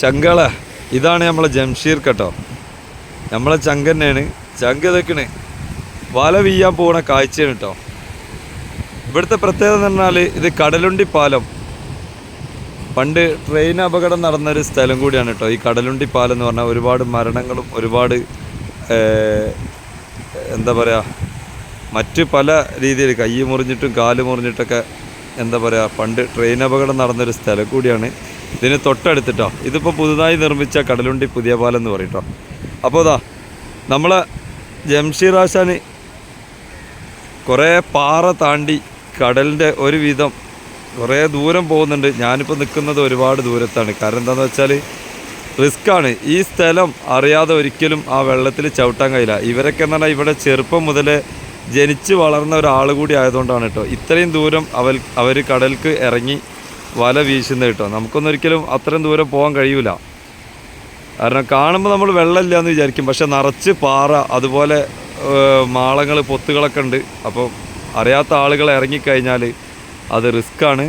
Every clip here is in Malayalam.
ചങ്കള ഇതാണ് നമ്മളെ ജംഷീർ കേട്ടോ. നമ്മളെ ചങ്ക തന്നെയാണ്. ചങ്ക ഇതൊക്കെയാണ്. വല വീയാൻ പോകുന്ന കാഴ്ചയാണ് കേട്ടോ ഇവിടുത്തെ പ്രത്യേകത എന്ന് പറഞ്ഞാൽ ഇത് കടലുണ്ടി പാലം. പണ്ട് ട്രെയിൻ അപകടം നടന്നൊരു സ്ഥലം കൂടിയാണ് കേട്ടോ ഈ കടലുണ്ടി പാലം എന്ന് പറഞ്ഞാൽ ഒരുപാട് മരണങ്ങളും ഒരുപാട് എന്താ പറയുക മറ്റ് പല രീതിയിൽ കൈ മുറിഞ്ഞിട്ടും കാൽ മുറിഞ്ഞിട്ടൊക്കെ എന്താ പറയുക പണ്ട് ട്രെയിൻ അപകടം നടന്നൊരു സ്ഥലം കൂടിയാണ്. ഇതിന് തൊട്ടടുത്തിട്ടോ. ഇതിപ്പോൾ പുതുതായി നിർമ്മിച്ച കടലുണ്ടി പുതിയ പാലം എന്ന് പറയും കേട്ടോ അപ്പോൾ ഇതാ നമ്മളെ ജംഷീർ ആശാന് കുറേ പാറ താണ്ടി കടലിന്റെ ഒരു വിധം കുറേ ദൂരം പോകുന്നുണ്ട്. ഞാനിപ്പോൾ നിൽക്കുന്നത് ഒരുപാട് ദൂരത്താണ്. കാരണം എന്താണെന്ന് വെച്ചാൽ റിസ്ക്കാണ്. ഈ സ്ഥലം അറിയാതെ ഒരിക്കലും ആ വെള്ളത്തിൽ ചവിട്ടാൻ കഴിയില്ല. ഇവരൊക്കെ എന്ന് പറഞ്ഞാൽ ഇവിടെ ചെറുപ്പം മുതലേ ജനിച്ച് വളർന്ന ഒരാൾ കൂടി ആയതുകൊണ്ടാണ് കേട്ടോ ഇത്രയും ദൂരം അവർ അവർ കടൽക്ക് ഇറങ്ങി വല വീശുന്നത് കേട്ടോ. നമുക്കൊന്നൊരിക്കലും അത്രയും ദൂരം പോകാൻ കഴിയൂല. കാരണം കാണുമ്പോൾ നമ്മൾ വെള്ളമില്ല എന്ന് വിചാരിക്കും. പക്ഷെ നിറച്ച് പാറ അതുപോലെ മാളങ്ങൾ പൊത്തുകളൊക്കെ ഉണ്ട്. അപ്പോൾ അറിയാത്ത ആളുകൾ ഇറങ്ങിക്കഴിഞ്ഞാൽ അത് റിസ്ക്കാണ്.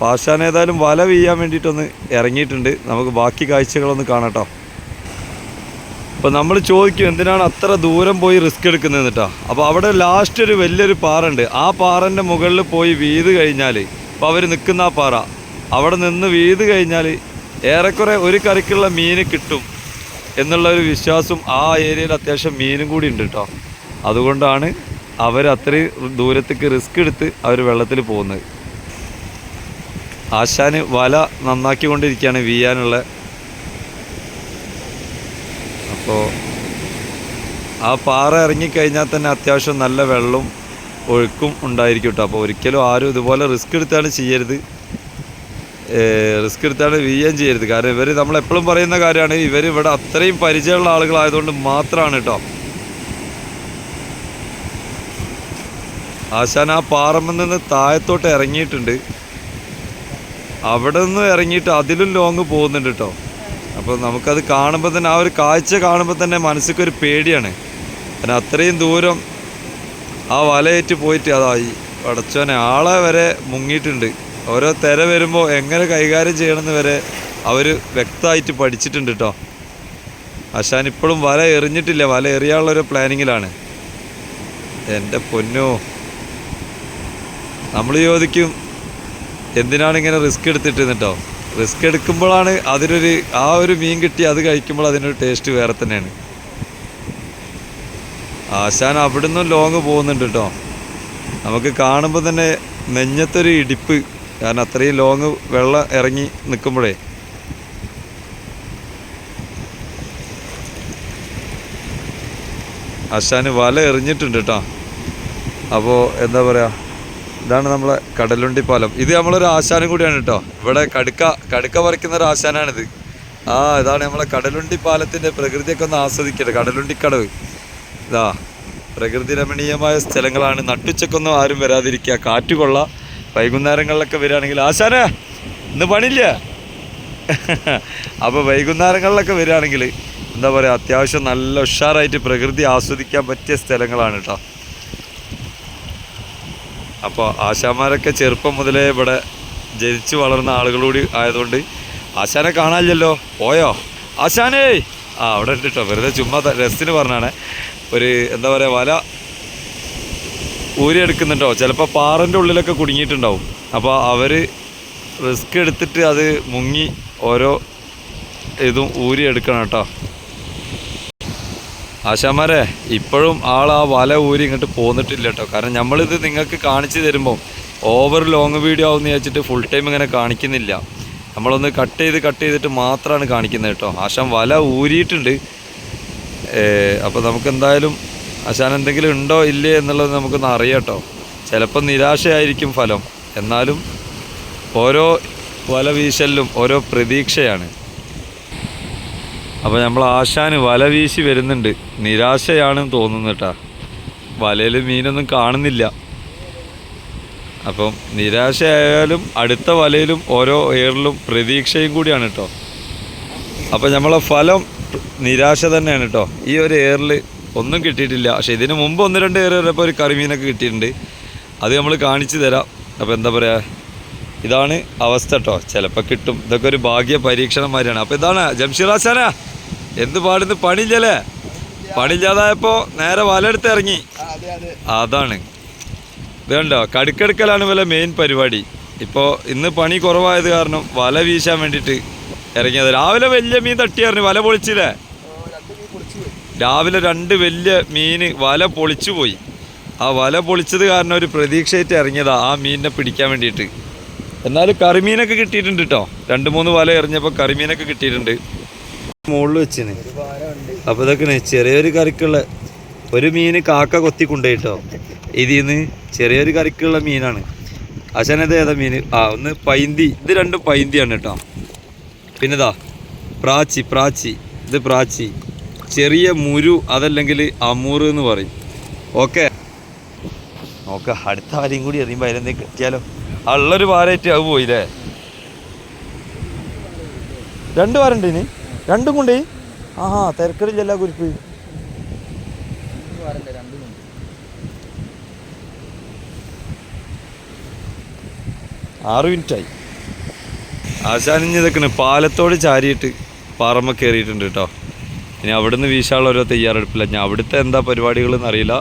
പാഷാൻ ഏതായാലും വല വീയാൻ വേണ്ടിയിട്ടൊന്ന് ഇറങ്ങിയിട്ടുണ്ട്. നമുക്ക് ബാക്കി കാഴ്ചകളൊന്ന് കാണട്ടോ. അപ്പോൾ നമ്മൾ ചോദിക്കും എന്തിനാണ് അത്ര ദൂരം പോയി റിസ്ക് എടുക്കുന്നത് കേട്ടോ അപ്പോൾ അവിടെ ലാസ്റ്റ് ഒരു വലിയൊരു പാറ ഉണ്ട്. ആ പാറന്റെ മുകളിൽ പോയി വീത് കഴിഞ്ഞാൽ അപ്പോൾ അവർ നിൽക്കുന്ന ആ പാറ. അവിടെ നിന്ന് വീത് കഴിഞ്ഞാൽ ഏറെക്കുറെ ഒരു കറിക്കുള്ള മീൻ കിട്ടും എന്നുള്ള ഒരു വിശ്വാസം ആ ഏരിയയിൽ അത്യാവശ്യം മീനും കൂടി ഉണ്ട് കേട്ടോ അതുകൊണ്ടാണ് അവർ അത്രയും ദൂരത്തേക്ക് റിസ്ക് എടുത്ത് അവർ വെള്ളത്തിൽ പോകുന്നത്. ആശാന് വല നന്നാക്കിക്കൊണ്ടിരിക്കുകയാണ് വീയാനുള്ള. അപ്പോൾ ആ പാറ ഇറങ്ങിക്കഴിഞ്ഞാൽ തന്നെ അത്യാവശ്യം നല്ല വെള്ളവും ഒഴുക്കും ഉണ്ടായിരിക്കും കേട്ടോ അപ്പോൾ ഒരിക്കലും ആരും ഇതുപോലെ റിസ്ക് എടുത്താണ് ചെയ്യരുത്. റിസ്ക് എടുത്താണ് വീഴുകയും ചെയ്യരുത്. കാരണം ഇവർ നമ്മളെപ്പോഴും പറയുന്ന കാര്യമാണ് ഇവർ ഇവിടെ അത്രയും പരിചയമുള്ള ആളുകളായതുകൊണ്ട് മാത്രമാണ് കേട്ടോ ആശാൻ ആ പാറമ്മിൽ നിന്ന് താഴത്തോട്ട് ഇറങ്ങിയിട്ടുണ്ട്. അവിടെ നിന്ന് ഇറങ്ങിയിട്ട് അതിലും ലോങ് പോകുന്നുണ്ട് കേട്ടോ അപ്പോൾ നമുക്കത് കാണുമ്പോൾ തന്നെ ആ ഒരു കാഴ്ച കാണുമ്പോൾ തന്നെ മനസ്സിക്കൊരു പേടിയാണ്. കാരണം അത്രയും ദൂരം ആ വലയേറ്റ് പോയിട്ട് അതായി പടച്ചോനെ ആളെ വരെ മുങ്ങിയിട്ടുണ്ട്. ഓരോ തിര വരുമ്പോൾ എങ്ങനെ കൈകാര്യം ചെയ്യണമെന്ന് വരെ അവർ വ്യക്തമായിട്ട് പഠിച്ചിട്ടുണ്ട് കേട്ടോ ആശാൻ ഇപ്പോഴും വല എറിഞ്ഞിട്ടില്ല. വല എറിയാനുള്ളൊരു പ്ലാനിങ്ങിലാണ് എന്റെ പൊന്നോ. നമ്മൾ ചോദിക്കും എന്തിനാണ് ഇങ്ങനെ റിസ്ക് എടുത്തിട്ട് കേട്ടോ റിസ്ക് എടുക്കുമ്പോഴാണ് അതിനൊരു ആ ഒരു മീൻ കിട്ടി അത് കഴിക്കുമ്പോൾ അതിനൊരു ടേസ്റ്റ് വേറെ തന്നെയാണ്. ആശാൻ അവിടുന്ന് ലോങ് പോകുന്നുണ്ട് കേട്ടോ നമുക്ക് കാണുമ്പോൾ തന്നെ നെഞ്ഞത്തൊരു ഇടിപ്പ്. കാരണം അത്രയും ലോങ് വെള്ളം ഇറങ്ങി നിൽക്കുമ്പോഴേ. അശാന് വല എറിഞ്ഞിട്ടുണ്ട് കേട്ടോ. അപ്പോൾ എന്താ പറയുക ഇതാണ് നമ്മളെ കടലുണ്ടി പാലം. ഇത് നമ്മളൊരു ആശാനും കൂടിയാണ് കേട്ടോ. ഇവിടെ കടുക്ക കടുക്ക പറിക്കുന്ന ഒരു ആശാനാണിത്. ആ ഇതാണ് നമ്മളെ കടലുണ്ടി പാലത്തിന്റെ പ്രകൃതിയൊക്കെ ഒന്ന് ആസ്വദിക്കട്ടെ. കടലുണ്ടിക്കടവ് ഇതാ പ്രകൃതി രമണീയമായ സ്ഥലങ്ങളാണ്. നട്ടുച്ചക്കൊന്നും ആരും വരാതിരിക്കുക. കാറ്റ് കൊള്ള വൈകുന്നേരങ്ങളിലൊക്കെ വരികയാണെങ്കിൽ ആശാന ഇന്ന് പണിയില്ല? അപ്പോൾ വൈകുന്നേരങ്ങളിലൊക്കെ വരികയാണെങ്കിൽ എന്താ പറയുക അത്യാവശ്യം നല്ല ഉഷാറായിട്ട് പ്രകൃതി ആസ്വദിക്കാൻ പറ്റിയ സ്ഥലങ്ങളാണ് കേട്ടോ അപ്പോൾ ആശാമാരൊക്കെ ചെറുപ്പം മുതലേ ഇവിടെ ജനിച്ചു വളർന്ന ആളുകളൂടി ആയതുകൊണ്ട് ആശാനെ കാണാനില്ലല്ലോ പോയോ? ആശാനേ! ആ അവിടെ ഉണ്ട് കേട്ടോ വെറുതെ ചുമ്മാ രസത്തിന് പറഞ്ഞാണ്. ഒരു എന്താ പറയുക വല ഊരിയെടുക്കുന്നുണ്ടോ ചിലപ്പോൾ പാറന്റെ ഉള്ളിലൊക്കെ കുടുങ്ങിയിട്ടുണ്ടാവും. അപ്പോൾ അവർ റിസ്ക് എടുത്തിട്ട് അത് മുങ്ങി ഓരോ ഇതും ഊരിയെടുക്കണം കേട്ടോ. ആശാമാരെ ഇപ്പോഴും ആൾ ആ വല ഊരി ഇങ്ങോട്ട് പോന്നിട്ടില്ല കേട്ടോ. കാരണം നമ്മളിത് നിങ്ങൾക്ക് കാണിച്ചു തരുമ്പോൾ ഓവർ ലോങ് വീഡിയോ ആവുമെന്ന് വിചാരിച്ചിട്ട് ഫുൾ ടൈം ഇങ്ങനെ കാണിക്കുന്നില്ല. നമ്മളൊന്ന് കട്ട് ചെയ്ത് കട്ട് ചെയ്തിട്ട് മാത്രമാണ് കാണിക്കുന്നത് കേട്ടോ. ആശാൻ വല ഊരിയിട്ടുണ്ട്. അപ്പോൾ നമുക്ക് എന്തായാലും ആശാൻ എന്തെങ്കിലും ഉണ്ടോ ഇല്ലേ എന്നുള്ളത് നമുക്കൊന്ന് അറിയാട്ടോ ചിലപ്പോൾ നിരാശയായിരിക്കും ഫലം. എന്നാലും ഓരോ വല വീശലിലും ഓരോ പ്രതീക്ഷയാണ്. അപ്പോൾ നമ്മൾ ആശാന് വല വീശി വരുന്നുണ്ട്. നിരാശയാണെന്ന് തോന്നുന്നു കേട്ടാ. വലയിൽ മീനൊന്നും കാണുന്നില്ല. അപ്പം നിരാശയായാലും അടുത്ത വലയിലും ഓരോ ഏറിലും പ്രതീക്ഷയും കൂടിയാണ് കേട്ടോ. അപ്പോൾ നമ്മളെ ഫലം നിരാശ തന്നെയാണ് കേട്ടോ. ഈ ഒരു ഏറിൽ ഒന്നും കിട്ടിയിട്ടില്ല. പക്ഷെ ഇതിന് മുമ്പ് ഒന്ന് രണ്ട് കയറി വരപ്പോൾ ഒരു കറിമീനൊക്കെ കിട്ടിയിട്ടുണ്ട്. അത് നമ്മൾ കാണിച്ചു തരാം. അപ്പോൾ എന്താ പറയുക ഇതാണ് അവസ്ഥ കേട്ടോ ചിലപ്പോൾ കിട്ടും. ഇതൊക്കെ ഒരു ഭാഗ്യ പരീക്ഷണന്മാരാണ് അപ്പോൾ ഇതാണ് ജംഷിറാസാന എന്ത് പാടുന്നു പണിയില്ലല്ലേ? പണിയില്ലാതായപ്പോൾ നേരെ വലയെടുത്ത് ഇറങ്ങി. അതെ അതെ അതാണ്. ഇതുണ്ടോ? കടുക്കെടുക്കലാണ് വല്ല മെയിൻ പരിപാടി. ഇപ്പോൾ ഇന്ന് പണി കുറവായത് കാരണം വല വീശാൻ വേണ്ടിയിട്ട് ഇറങ്ങിയത്. രാവിലെ വലിയ മീൻ തട്ടിയായിരുന്നു വല പൊളിച്ചില്ലേ രണ്ട് മീൻ പൊളിച്ചു പോയി രാവിലെ രണ്ട് വലിയ മീൻ വല പൊളിച്ചു പോയി. ആ വല പൊളിച്ചത് കാരണം ഒരു പ്രതീക്ഷയായിട്ട് ഇറങ്ങിയതാ ആ മീനിനെ പിടിക്കാൻ വേണ്ടിയിട്ട്. എന്നാലും കറിമീനൊക്കെ കിട്ടിയിട്ടുണ്ട് കേട്ടോ രണ്ട് മൂന്ന് വല എറിഞ്ഞപ്പോൾ കറിമീനൊക്കെ കിട്ടിയിട്ടുണ്ട്. മുകളിൽ വെച്ചിന്. അപ്പോൾ ഇതൊക്കെ ചെറിയൊരു കറിക്കുള്ള ഒരു മീൻ കാക്ക കൊത്തി കൊണ്ടുപോയിട്ടോ ഇതിൽ നിന്ന് ചെറിയൊരു കറിക്കുള്ള മീനാണ്. അച്ഛനത് ഏതാ മീൻ ആ ഒന്ന് പൈന്തി. ഇത് രണ്ടും പൈന്തിയാണ് കേട്ടോ പിന്നെതാ പ്രാച്ചി പ്രാച്ചി. ഇത് പ്രാച്ചി. ചെറിയ മുരു അതല്ലെങ്കിൽ അമൂറ് എന്ന് പറയും. ഓക്കെ. നോക്ക അടുത്ത ആരെയും കൂടി എറിയുമ്പോൾ അതിലെന്തെങ്കിലും കിട്ടിയാലോ? അള്ളൊരു ഉള്ളൊരു വാരായിട്ട് അത് പോയില്ലേ? രണ്ട് വാരണ്ട് ഇനി. രണ്ടും കൊണ്ടേ ആഹാ തിരക്കടില്ലല്ല കുരിപ്പ്. ആറ് മിനിറ്റായി. ആശാനിഞ്ഞ് നിൽക്കണ് പാലത്തോട് ചാരിയിട്ട് പാറമ്മ കയറിയിട്ടുണ്ട് കേട്ടോ. ഇനി അവിടുന്ന് വീശാനുള്ള ഓരോ തയ്യാറെടുപ്പില്ല. ഞാൻ അവിടുത്തെ എന്താ പരിപാടികളെന്ന് അറിയില്ല.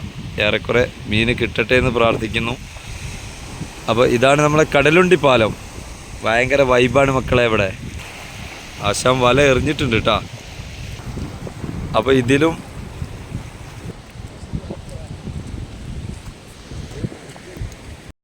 ഏറെക്കുറെ മീൻ കിട്ടട്ടെ എന്ന് പ്രാർത്ഥിക്കുന്നു. അപ്പോൾ ഇതാണ് നമ്മളെ കടലുണ്ടി പാലം. ഭയങ്കര വൈബാണ് മക്കളെ ഇവിടെ. ആശാം വല എറിഞ്ഞിട്ടുണ്ട് കേട്ടോ. അപ്പോൾ ഇതിലും